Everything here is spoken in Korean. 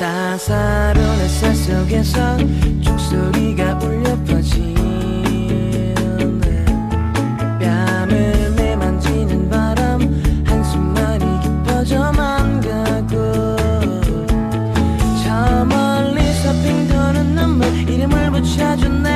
따사로운 햇살 속에서 종소리가 울려 퍼지네 뺨을 내만지는 바람 한숨만 깊어져만 가고 저 멀리서 핑 도는 눈물 이름을 붙여준 내